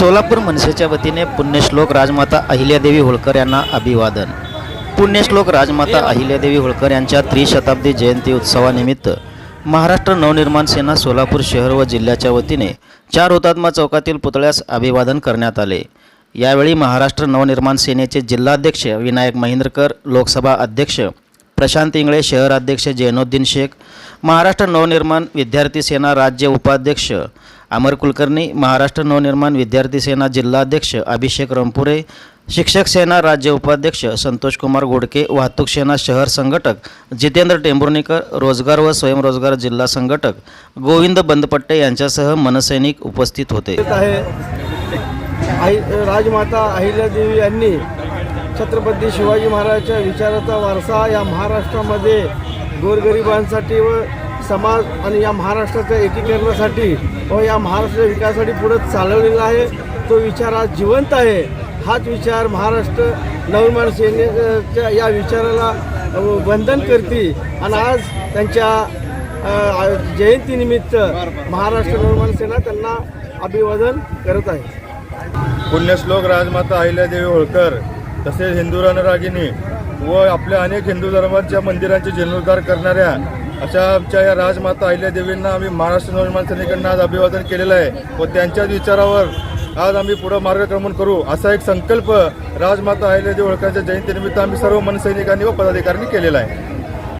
सोलापूर मनसेच्या वतीने पुण्यश्लोक राजमाता अहिल्यादेवी होळकर यांना अभिवादन. पुण्यश्लोक राजमाता अहिल्यादेवी होळकर यांच्या त्रिशताब्दी जयंती उत्सवानिमित्त महाराष्ट्र नवनिर्माण सेना सोलापूर शहर व जिल्ह्याच्या वतीने चार हुतात्मा चौकातील पुतळ्यास अभिवादन करण्यात आले. यावेळी महाराष्ट्र नवनिर्माण सेनेचे जिल्हाध्यक्ष विनायक महेंद्रकर लोकसभा अध्यक्ष प्रशांत इंगळे शहराध्यक्ष जैनुद्दीन शेख महाराष्ट्र नवनिर्माण विद्यार्थी सेना राज्य उपाध्यक्ष अमर कुलकर्णी महाराष्ट्र नवनिर्माण विद्यार्थी सेना जिल्हाध्यक्ष अभिषेक रंपुरे शिक्षक सेना राज्य उपाध्यक्ष संतोष कुमार गोडके वाहतूक सेना शहर संघटक जितेंद्र टेंभुर्णीकर रोजगार व स्वयंरोजगार जिल्हा संघटक गोविंद बंदपट्टे यांच्यासह मनसैनिक उपस्थित होते. आहे. आई राजमाता अहिल्यादेवी यांनी छत्रपती शिवाजी महाराजांच्या विचाराचा वारसा या महाराष्ट्रामध्ये गोरगरिबांसाठी व समाज आणि या महाराष्ट्राच्या एकीकरणासाठी व या महाराष्ट्राच्या विकासासाठी पुढं चालवलेला आहे तो विचार आज जिवंत आहे. हाच विचार महाराष्ट्र नवनिर्माण सेनेच्या या विचाराला वंदन करते आणि आज त्यांच्या जयंतीनिमित्त महाराष्ट्र नवनिर्माण सेना त्यांना अभिवादन करत आहे. पुण्यश्लोक राजमाता अहिल्यादेवी होळकर तसेच हिंदू रणरागिनी व आपल्या अनेक हिंदू धर्माच्या मंदिरांचे जीर्णोद्धार करणाऱ्या अशा आमच्या या राजमाता अहिल्यादेवींना आम्ही महाराष्ट्र नवनिर्माण सेनेकडनं आज अभिवादन केलेलं आहे व त्यांच्याच विचारावर आज आम्ही पुढं मार्गक्रमण करू असा एक संकल्प राजमाता अहिल्यादेवी होळकरांच्या जयंतीनिमित्त आम्ही सर्व मनसैनिकांनी व पदाधिकाऱ्यांनी केलेला आहे.